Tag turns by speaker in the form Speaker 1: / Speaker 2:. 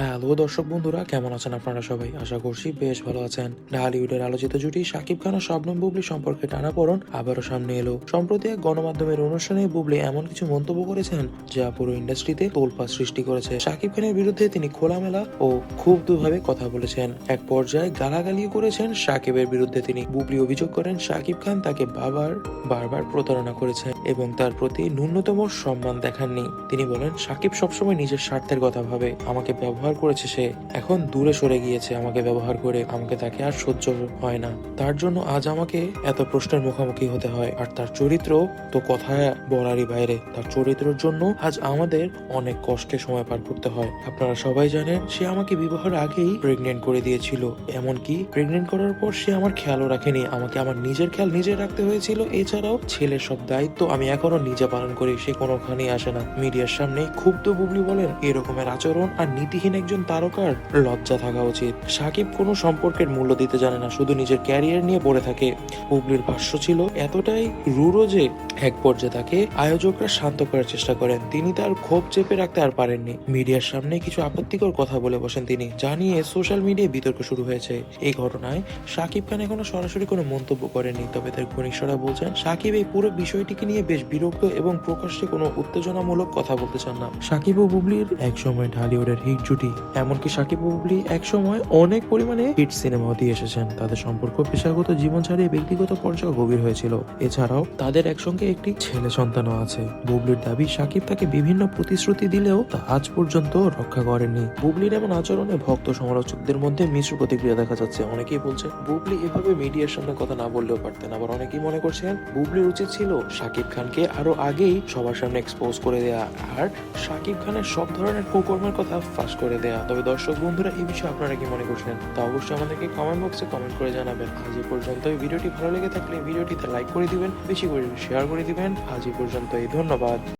Speaker 1: Hello দর্শক বন্ধুরা, কেমন আছেন আপনারা সবাই? আশা করছি বেশ ভালো আছেন। ঢালিউডের আলোচিত জুটি শাকিব খান ও শবনম বুবলি সম্পর্কে টানাপোড়েন আবারও সামনে এলো। সম্প্রতি এক গণমাধ্যমের অনুষ্ঠানে বুবলি এমন কিছু মন্তব্য করেছেন যা পুরো ইন্ডাস্ট্রিতে তোলপাড় সৃষ্টি করেছে। শাকিব খানের বিরুদ্ধে তিনি খোলামেলা ও ক্ষুব্ধভাবে কথা বলেছেন। এক পর্যায়ে গালাগালিও করেছেন শাকিবের বিরুদ্ধে তিনি। বুবলি অভিযোগ করেন, শাকিব খান তাকে বাবার, বারবার প্রতারণা করেছেন এবং তার প্রতি ন্যূনতম সম্মান দেখাননি। তিনি বলেন, শাকিব সবসময় নিজের স্বার্থের কথা ভাবে। আমাকে ব্যবহার করেছে সে, এখন দূরে সরে গিয়েছে আমাকে ব্যবহার করে। আমাকে তাকে আর সহ্য হয় না। তার জন্য আজ আমাকে এত প্রশ্নের মুখোমুখি হতে হয়। আর তার চরিত্র তো কথা বলারই বাইরে। তার চরিত্রের জন্য আজ আমাদের অনেক কষ্টে সময় পার করতে হয়। আপনারা সবাই জানেন, সে আমাকে বিবাহের আগেই প্রেগনেন্ট করে দিয়েছিল। এমনকি প্রেগনেন্ট করার পর সে আমার খেয়ালও রাখেনি। আমাকে আমার নিজের খেয়াল নিজে রাখতে হয়েছিল। এছাড়াও ছেলের সব দায়িত্ব আমি এখনও নিজে পালন করি। সে কোনোখানেই আসে না। মিডিয়ার সামনে ক্ষুব্ধ বুবলি বলেন, এরকমের আচরণ আর নীতিহীন একজন তারকার লজ্জা থাকা উচিত। সাকিব কোনো সম্পর্কের মূল্য দিতে জানে না, শুধু নিজের ক্যারিয়ার নিয়ে পড়ে থাকে। বুবলির ভাষ্য ছিল, এতটাই রূঢ় যে এক পর্যায়ে তাকে আয়োজকরা শান্ত করার চেষ্টা করেন। তিনি তার ক্ষোভ চেপে রাখতে আর পারেননি। মিডিয়ার সামনে কিছু আপত্তিকর কথা বলে বসেন তিনি জানিয়ে সোশ্যাল মিডিয়ায় বিতর্ক শুরু হয়েছে। এই ঘটনায় সাকিব খান এখনও সরাসরি কোনো মন্তব্য করেনি তবে তার ঘনিষ্ঠরা বলছেন, সাকিব এই পুরো বিষয়টিকে নিয়ে বেশ বিরক্ত এবং প্রকাশ্যে কোনো উত্তেজনামূলক কথা বলতে চান না। সাকিব ও বুবলির একসময় ঢালিউডের হিট জুটি এমনকি সাকিব ও বুবলি একসময় অনেক পরিমাণে হিট সিনেমাও দিয়ে এসেছেন। তাদের সম্পর্ক পেশাগত জীবন ছাড়িয়ে ব্যক্তিগত পর্যায়ে গভীর হয়েছিল। এছাড়াও তাদের একসঙ্গে একটি ছেলে সন্তানও আছে। বুবলির দাবি, সাকিব তাকে বিভিন্ন প্রতিশ্রুতি দিলেও তা আজ পর্যন্ত রক্ষা করেননি। বুবলির এমন আচরণে ভক্ত সমালোচকদের মধ্যে মিশ্র প্রতিক্রিয়া দেখা যাচ্ছে। অনেকেই বলছে, বুবলি এভাবে মিডিয়ার সামনে কথা না বললেও পারতেন। আবার অনেকেই মনে করছেন, বুবলির উচিত ছিল সাকিব খানকে আরও আগেই সবার সামনে এক্সপোজ করে দেয়া। আর সাকিব খানের সব ধরনের কুকর্মের কথা ফাঁস করে দেয়া। তবে দর্শক বন্ধুরা এই বিষয়ে আপনারা কি মনে করছেন? তা অবশ্যই আমাদেরকে কমেন্ট বক্সে কমেন্ট করে জানাবেন। আজ এই পর্যন্ত। এই ভিডিওটি ভালো লেগে থাকলে ভিডিওটিতে লাইক করে দিবেন, বেশি করে শেয়ার করে দিবেন। আজ এই পর্যন্তই। ধন্যবাদ।